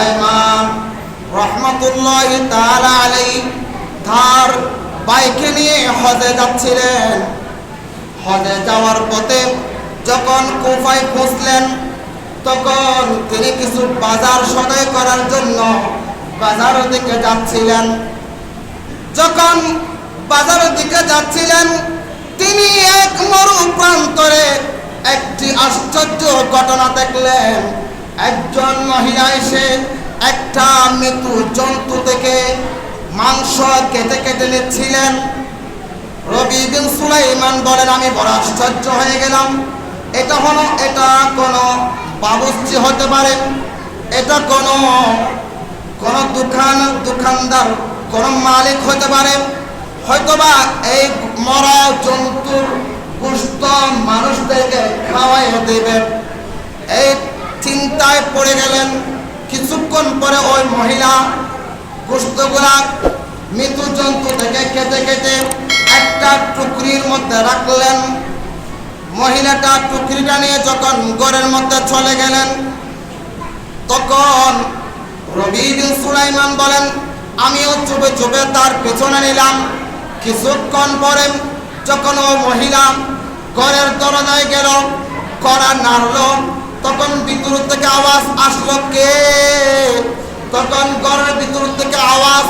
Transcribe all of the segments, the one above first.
সুলাইমান রহমতুল্লাহ বাইকে নিয়ে যাচ্ছিলেন। যাওয়ার পথে যখন তখন তিনি কিছু বাজার সদাই করার জন্য বাজারের দিকে যাচ্ছিলেন। যখন বাজারের দিকে যাচ্ছিলেন, তিনি এক মরু প্রান্তরে একটি আশ্চর্য ঘটনা দেখলেন। একজন মহিলা এসে একটা মৃত্যু জন্তু থেকে মাংস কেটে কেটে নিচ্ছিলেন। রবি বিন সুলাইমান বলেন, আমি বড় আশ্চর্য হয়ে গেলাম। এটা হলো, এটা কোনো বাবুর্চি হতে পারে। এটা কোনো, কোন দোকান দোকানদার কোন মালিক হতে পারে। হয়তোবা এই মরা জন্তুর পুষ্ট মানুষদেরকে খাওয়াই দেবে এই চিন্তায় পড়ে গেলেন। কিছুক্ষণ পরে ওই মহিলা গোস্তগুলা মৃত্যু জন্তু থেকে খেতে খেতে একটা টুকরির মধ্যে রাখলেন। মহিলাটা টুকরিটা নিয়ে যখন ঘরের মধ্যে চলে গেলেন, তখন রবি বিন সুলাইমান বলেন, আমিও চুপে চুপে তার পেছনে নিলাম। কিছুক্ষণ পরে যখন ও মহিলা ঘরের দরজায় গেল করা নাড়ল তখন ভিতর থেকে আওয়াজ আসলো কে? তখন ঘরের ভিতর থেকে আওয়াজ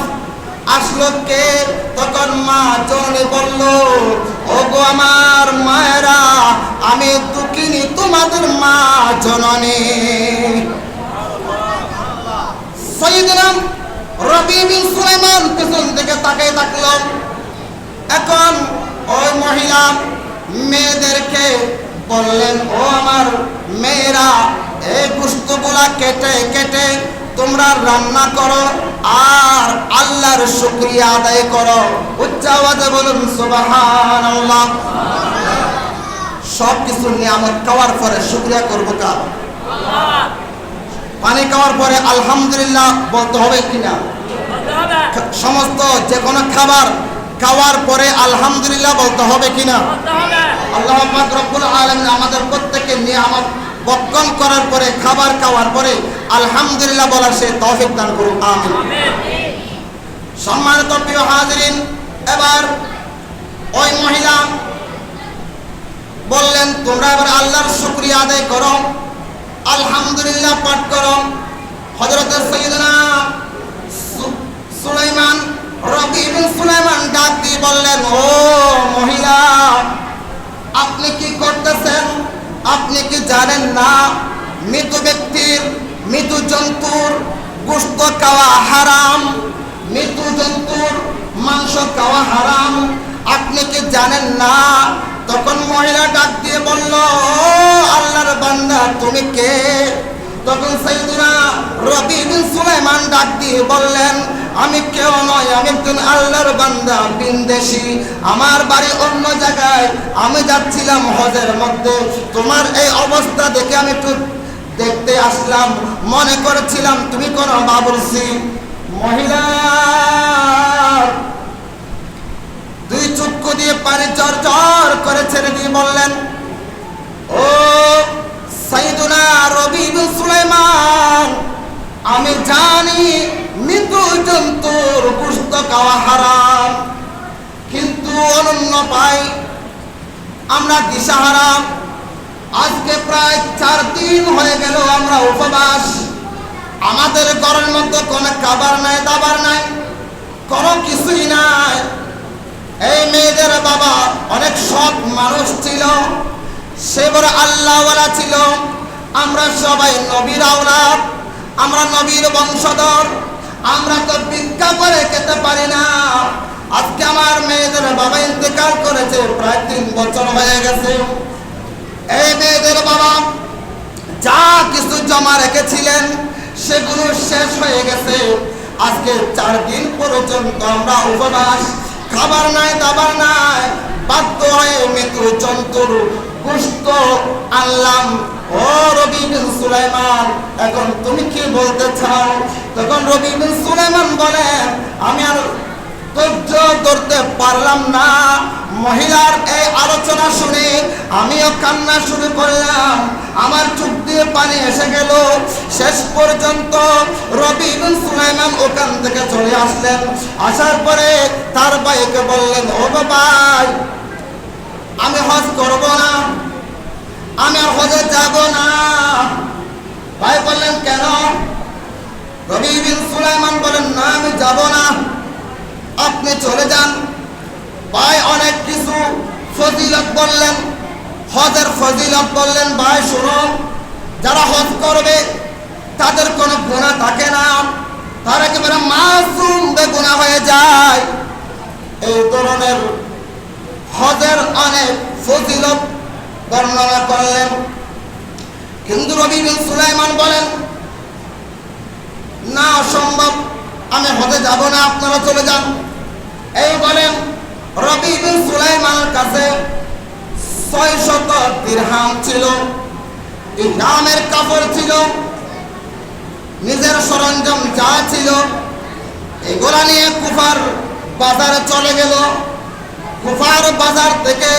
আসলো কে? তখন মা জননী বলল, ওগো আমার মায়েরা, আমি দুঃখিনী তোমাদের মা জননী। সৈয়দনা রবি বিন সুলাইমান পেছন থেকে তাকিয়ে থাকল। এখন ওই মহিলা মেয়েদেরকে বললেন ও আমার মেয়েরা এই গুস্তগুলা কেটে কেটে তোমরা রান্না করো আর আল্লাহর শুক্রিয়া আদায় করো। উচ্চ আওয়াজে বলুন সুবহানাল্লাহ। সব কিছু নিয়ামত খাওয়ার পরে শুকরিয়া করব কার? পানি খাওয়ার পরে আলহামদুলিল্লাহ বলতে হবে কিনা? সমস্ত যে কোনো খাবার খাওয়ার পরে আলহামদুলিল্লাহ বলতে হবে কিনা? আল্লাহ রব্বুল আলামিন আমাদের প্রত্যেককে নিয়ামত বক্ষণ করার পরে খাবার খাওয়ার পরে আলহামদুলিল্লাহ বলার সে তৌফিক দান করুন আমিন। সম্মানিত প্রিয় হাজিরিন এবার ওই মহিলা বললেন তোমরা এবার আল্লাহর শুক্রিয়া আদায় করো। আলহামদুলিল্লাহ পাঠ করো। হযরত সৈয়দনা সু- সুলাইমান রবি বিন দিয়ে বললেন, ও মহিলা, আপনি কি করতেছেন? আপনি কি জানেন না? মৃত ব্যক্তির মৃত জন্তুর গোস্ত খাওয়া হারাম, মৃত জন্তুর মাংস খাওয়া হারাম, আপনি কি জানেন না? তখন মহিলা ডাক দিয়ে বলল, "ও আল্লাহর বান্দা, তুমি কে? তখন সাইদুনা রবি সুলাইমান ডাক দিয়ে বললেন আমি কেউ নয়, আমি একজন আল্লাহর বান্দা বিনদেশি আমার বাড়ি অন্য জায়গায়। আমি যাচ্ছিলাম হজের মধ্যে। তোমার এই অবস্থা দেখে আমি একটু দেখতে আসলাম। মনে করেছিলাম, তুমি কোন বাবুরসি মহিলা, দুই চক্ষু দিয়ে পানি চর চর করে ছেড়ে দিয়ে বললেন, ও সাইদুনা রবি বিন সুলাইমান আমি জানি মৃত্যু জন্তুর পুস্ত খাওয়া হারাম। কিন্তু অনন্য পাই, আমরা দিশাহারা আজকে প্রায় চার দিন হয়ে গেল আমরা উপবাস। আমাদের ঘরের মধ্যে কোনো খাবার নাই, দাবার নাই, কোনো কিছুই নাই। এই মেয়েদের বাবা অনেক সৎ মানুষ ছিল, সে বড় আল্লাহওয়ালা ছিল। আমরা সবাই নবীর আওলাদ, আমরা নবীর বংশধর। আমরা তো ভিক্ষা করে খেতে পারি না। আজকে আমার মেয়েদের বাবা ইন্তেকাল করেছে, প্রায় তিন বছর হয়ে গেছে। এই মেয়েদের বাবা যা কিছু জমা রেখেছিলেন, সেগুলো শেষ হয়ে গেছে। আজকে চার দিন পর্যন্ত আমরা উপবাস, খাবার নাই, দাবার নাই, বাধ্য হয়ে মৃত্যু জন্তুর আনলাম ও রবি সুলাইমান, এখন তুমি কি বলতে চাও? তখন রবি সুলাইমান আমি আর পারলাম না। মহিলার এই আলোচনা শুনে আমিও কান্না আমার চোখ দিয়ে পানি এসে গেল। শেষ পর্যন্ত রবি সুলাইমান ওখান থেকে চলে আসলেন। আসার পরে তার ভাইকে বললেন, ও ভাই আমি হজ করব না। আমি আর হজে যাব না। ভাই বললেন কেন? রবি বিন সুলাইমান বলেন, না, আমি যাব না। আপনি চলে যান। ভাই, অনেক কিছু ফজিলত বললেন। হজের ফজিলত বললেন, ভাই, শুনো, যারা হজ করবে, তাদের কোনো গুণা থাকে না। তারা একেবারে মাসুম বেগুনা হয়ে যায়। এই ধরনের হজের অনেক ফজিলত বর্ণনা করলেন। কিন্তু রবি সুলাইমান বলেন, না, অসম্ভব, আমি হজে যাব না, আপনারা চলে যান। এই বলেন, রবি বিন সুলাইমানের কাছে ছয় শত দিরহাম ছিল ইহরামের কাপড় ছিল, নিজের সরঞ্জাম যা ছিল, এগুলা নিয়ে কুফার বাজারে চলে গেল। কুফার বাজার থেকে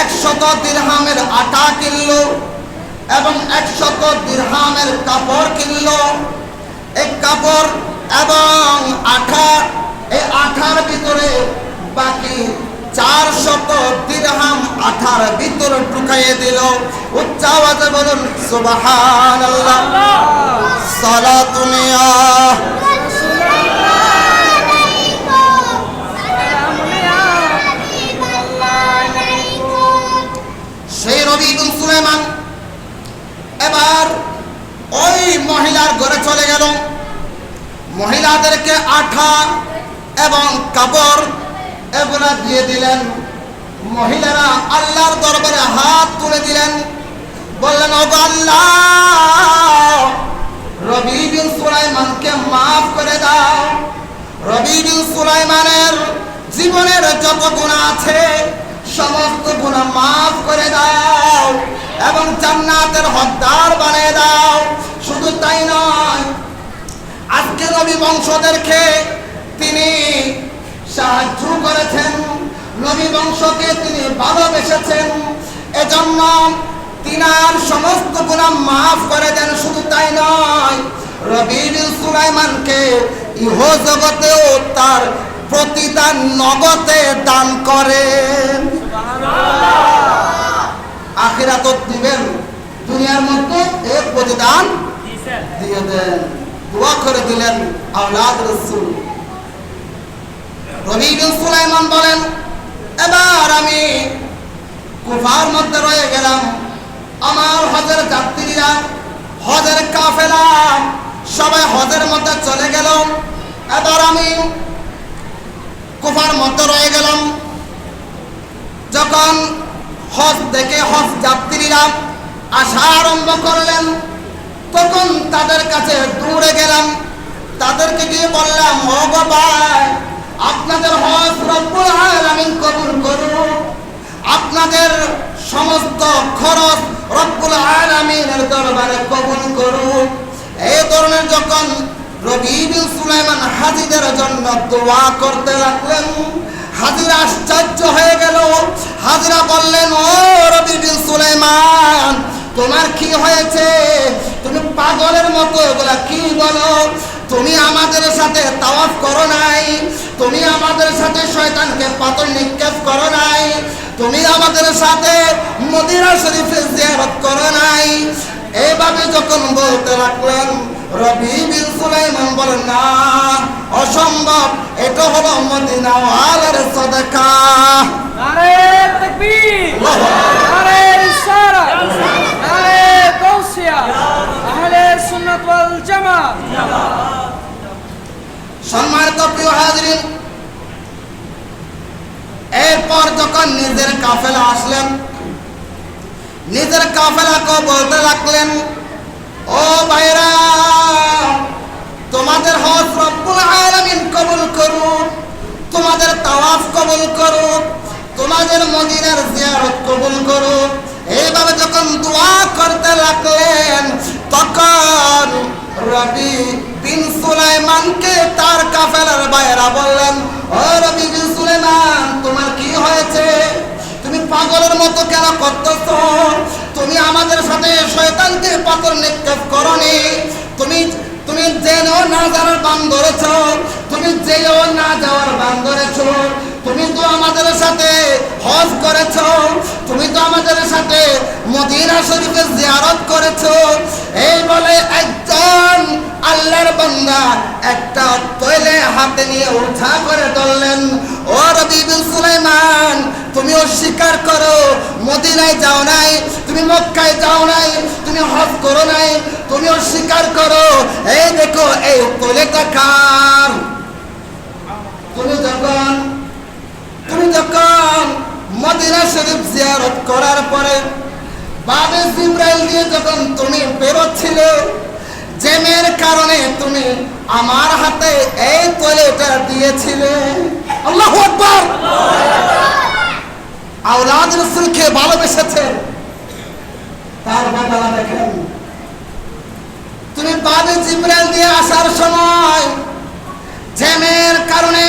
একশত দিরহামের আটা কিনলো এবং একশত দিরহামের কাপড় কিনলো। এই কাপড় এবং আঠা এই আঠার ভিতরে বাকি চার শত দিরহাম আঠার ভিতরে ঢুকাইয়ে দিল। উচ্চ আওয়াজে বলুন সুবাহান আল্লাহ। সালাতুনিয়া সেই রবি ইবন সুলাইমান। এবার ওই মহিলার ঘরে চলে গেল। মহিলাদেরকে আঠা এবং কাপড় এগুলা দিয়ে দিলেন। মহিলারা আল্লাহর দরবারে হাত তুলে দিলেন। বললেন ও আল্লাহ, রবি বিন সুলাইমানকে মাফ করে দাও। রবি বিন সুলাইমানের জীবনের যত গুণা আছে সমস্ত গুণা মাফ করে দাও এবং জান্নাতের হকদার বানিয়ে দাও। শুধু তাই নয়, আজকে নবী বংশদেরকে তিনি সাহায্য করেছেন। নবী বংশকে তিনি ভালোবেসেছেন। এজন্য তিনার সমস্ত গুণা মাফ করে দেন। শুধু তাই নয় রবি সুলাইমানকে ইহ জগতেও তার প্রতিদান নগদে দান করেন আখিরাতত দিবেন। দুনিয়ার মধ্যে এর প্রতিদান দিয়ে দেন। দোয়া করে দিলেন আওলাদ রসুল। রবি বিন সুলাইমান বলেন, এবার আমি কুফার মধ্যে রয়ে গেলাম। আমার হজের যাত্রীরা, হজের কাফেলা, সবাই হজের মধ্যে চলে গেল। এবার আমি কুফার মধ্যে রয়ে গেলাম। যখন হজ দেখে হজ যাত্রীরা আসা আরম্ভ করলেন, তখন তাদের কাছে দূরে গেলাম। তাদেরকে গিয়ে বললাম, ও ভাই, আপনাদের হজ রব্বুল আলামিন কবুল করুন। আপনাদের সমস্ত খরচ রব্বুল আলামিনের দরবারে কবুল করুন। এই ধরনের যখন রবি বিন সুলাইমান হাজিদের জন্য দোয়া করতে লাগলেন। হাজিরা আশ্চর্য হয়ে গেল। হাজিরা বললেন, ও রবি বিন সুলাইমান, তোমার কি হয়েছে? তুমি পাগলের মতো, এগুলা কি বলো? তুমি আমাদের সাথে তাওয়াফ করো নাই। তুমি আমাদের সাথে শয়তানকে পাতল নিক্ষেপ করো নাই। তুমি আমাদের সাথে মদিনা শরীফে জিয়ারত করো নাই। এইভাবে যখন বলতে লাগলেন রবি বিন সুলাইমান বলেন না অসম্ভব এটা হলো মদিনা ওয়ালার সদকা নারে তাকবীর! আল্লাহু আকবার। নারে ইশারা। নারে তাওসিয়া আহলে সুন্নাত ওয়াল জামাত সম্মানিত প্রিয় হাজরিন এরপর যখন নিজের কাফেলা আসলেন নিজের কাফেলাকে বলতে লাগলেন ও ভাইরা তোমাদের হজ রব্বুল আলামিন কবুল করুন তোমাদের তাওয়াফ কবুল করুন তোমাদের মদিনার জিয়ারত কবুল করুন এইভাবে যখন দোয়া করতে লাগলেন, তখন রবি বিন সুলাইমানকে তার কাফেলার বাইরা বললেন, ও রবি বিন সুলাইমান, তোমার কি হয়েছে? কেন করতেছ? তুমি আমাদের সাথে শয়তানকে পাথর নিক্ষেপ করনি। তুমি তুমি জেনেও না যাওয়ার বান ধরেছ। তুমি যেও না যাওয়ার বান ধরেছ। তুমি তো আমাদের সাথে হজ করেছ, তুমি তো আমাদের সাথে মদিনা শরীফে জিয়ারত করেছ। এই বলে একজন আল্লাহর বান্দা একটা তৈলে হাতে নিয়ে উঠা করে ধরলেন, ও রবি বিন সুলাইমান, তুমি অস্বীকার করো, মদিনায় যাও নাই, তুমি মক্কায় যাও নাই, তুমি হজ করো নাই, তুমি অস্বীকার করো। এই দেখো, এই তৈলেটা কার? তুমি যখন যখন মদিনা শরীফ জিয়ারত করার পরে বাবে জিব্রাইল দিয়ে যখন তুমি বেরোচ্ছিলে, জেমের কারণে তুমি আমার হাতে এই তলেটা দিয়েছিলে। আল্লাহু আকবার! আওলাদ রসুলকে ভালোবেসেছেন তার বাবা দেখেন, তুমি বাবে জিব্রাইল দিয়ে আসার সময় জেমের কারণে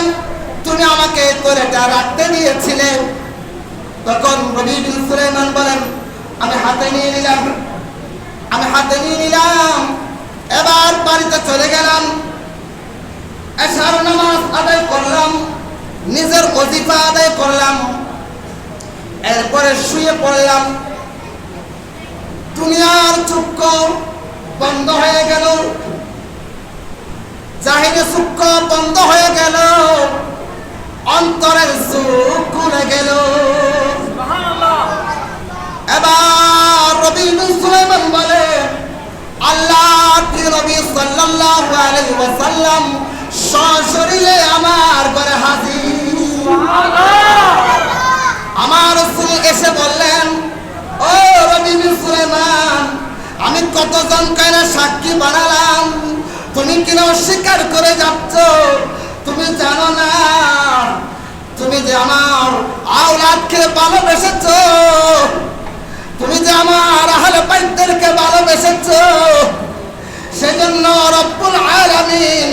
তুমি আমাকে তোরেটা রাখতে দিয়েছিলে। তখন রবি বিন সুলাইমান বলেন, আমি হাতে নিয়ে নিলাম, আমি হাতে নিয়ে নিলাম। এবার বাড়িতে চলে গেলাম। এশার নামাজ আদায় করলাম, নিজের অজিফা আদায় করলাম। এরপরে শুয়ে পড়লাম। দুনিয়ার চক্ষু বন্ধ হয়ে গেল। সাল্লাল্লাহু আলাইহি ওয়াসাল্লাম সশরীরে আমার ঘরে হাজির। আমার রাসূল এসে বললেন ও রবি বিন সুলাইমান আমি কতজন কায়না সাক্ষী বানালাম? তুমি কিনা অস্বীকার করে যাচ্ছ? তুমি জানো না। তুমি যে আমার আওলাদকে ভালোবেসেছ তুমি যে আমার আহলে বাইতদেরকে ভালোবেসেছ সেজন্য রব্বুল আলামিন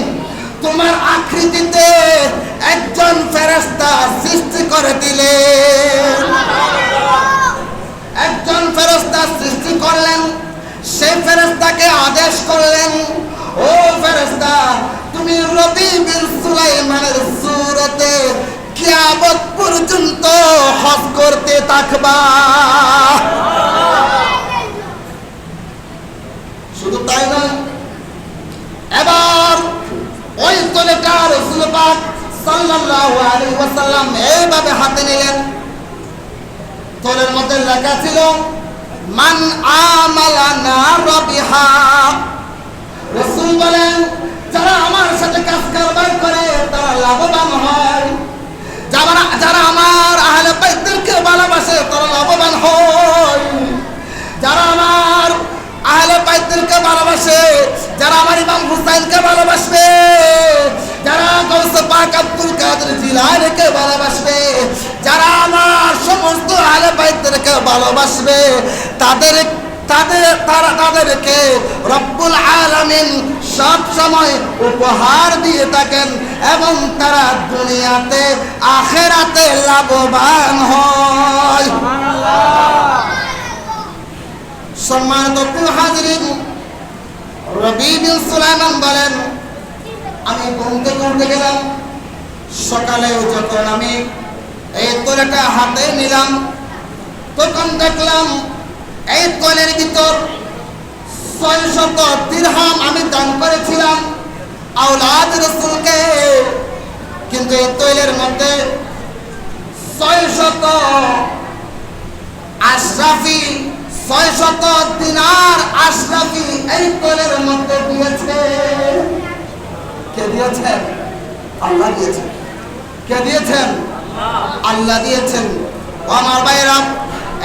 তোমার আকৃতিতে একজন ফেরেশতা সৃষ্টি করে দিলে। একজন ফেরেশতা সৃষ্টি করলেন সেই ফেরেশতাকে আদেশ করলেন, ও ফেরেশতা, তুমি রবি বিন সুলাইমানের সুরতে কিয়ামত পর্যন্ত হজ করতে থাকবা। শুধু তাই নয় এবার ওই তলেটা রসুল পাক সাল্লাল্লাহু আলাইহি ওয়াসাল্লাম এইভাবে হাতে নিলেন। তলের মধ্যে লেখা ছিল, মান আমালানা রবিহা রসুল বলেন, যারা আমার সাথে কাজ কারবার করে ইমাম হুসাইনকে ভালোবাসবে যারা গৌসে পাক আব্দুল কাদের জিলানীকে ভালোবাসবে যারা আমার সমস্ত আহলে বাইতদেরকে ভালোবাসবে তাদের তাদের তারা তাদেরকে রব্বুল আলামিন সব সময় উপহার দিয়ে থাকেন এবং তারা দুনিয়াতে আখেরাতে লাভবান হয়। সম্মানিত হাজরিন রবি বিন সুলাইমান বলেন, আমি ঘুম থেকে উঠে গেলাম, সকালে যখন আমি এই তোলাটা হাতে নিলাম, তখন দেখলাম এই তলের ভিতর ছয় শত দিরহাম আমি দান করেছিলাম আউলাদ রসুলকে। কিন্তু এই তৈলের মধ্যে ছয় শত আশরাফি ছয় শত দিনার আশরাফি এই তৈলের মধ্যে দিয়েছে। কে দিয়েছেন? আল্লাহ দিয়েছেন। কে দিয়েছেন? আল্লাহ দিয়েছেন। আমার ভাইরা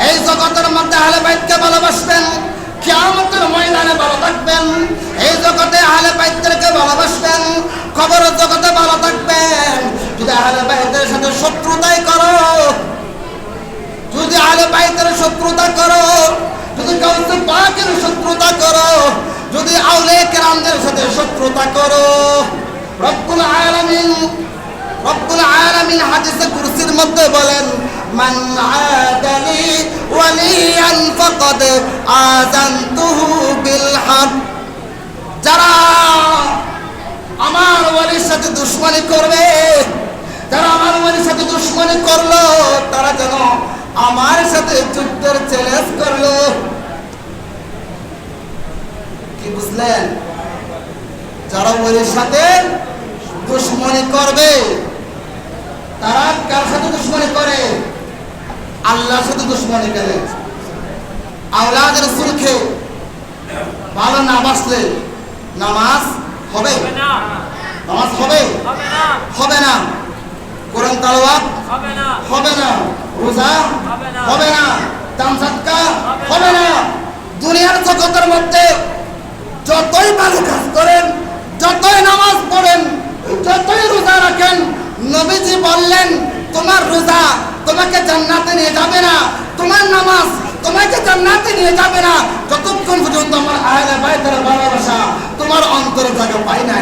এই জগতের মধ্যে আহলে বাইতকে ভালোবাসবেন, কিয়ামতের ময়দানে ভালো থাকবেন। এই জগতে আহলে বাইতদেরকে ভালোবাসবেন কবর জগতে ভালো থাকবেন। যদি আহলে বাইতের সাথে শত্রুতাই করো যদি আহলে বাইতের শত্রুতা করো পাকের শত্রুতা করো, যদি আউলে কেরামদের সাথে শত্রুতা করো। রব্বুল আলামিন রব্বুল আলামিন হাদিসে কুরসির মধ্যে বলেন, মান আদালি ওয়ালিয়ান ফাকাদ আযানতুহু বিল যারা আমার ওয়ালির সাথে দুশ্মনী করবে, যারা আমার ওয়ালির সাথে দুশ্মনী করল, তারা যেন আমার সাথে যুদ্ধের চ্যালেঞ্জ করল। বুঝলেন যারা ওয়ালির সাথে দুশ্মনী করবে তারা কার সাথে দুশ্মনী করে? আল্লাহর সাথে দুশ্মনী করে আওলাদ রসুলকে ভালো না বাসলে নামাজ হবে? নামাজ হবে? হবে না। হবে না। কোরআন তালাওয়াত? হবে না। হবে না। রোজা? হবে না। হবে না। দান হবে। না। দুনিয়ার জগতের মধ্যে যতই ভালো কাজ করেন, যতই নামাজ পড়েন, যতই রোজা রাখেন, নবীজি বললেন, তোমার রোজা তোমাকে জান্নাতে নিয়ে যাবে না, তোমার নামাজ তোমাকে জান্নাতে নিয়ে যাবে না। যতক্ষণ পর্যন্ত আমার আহলে বাইতের ভালোবাসা তোমার অন্তরে জায়গা পাই না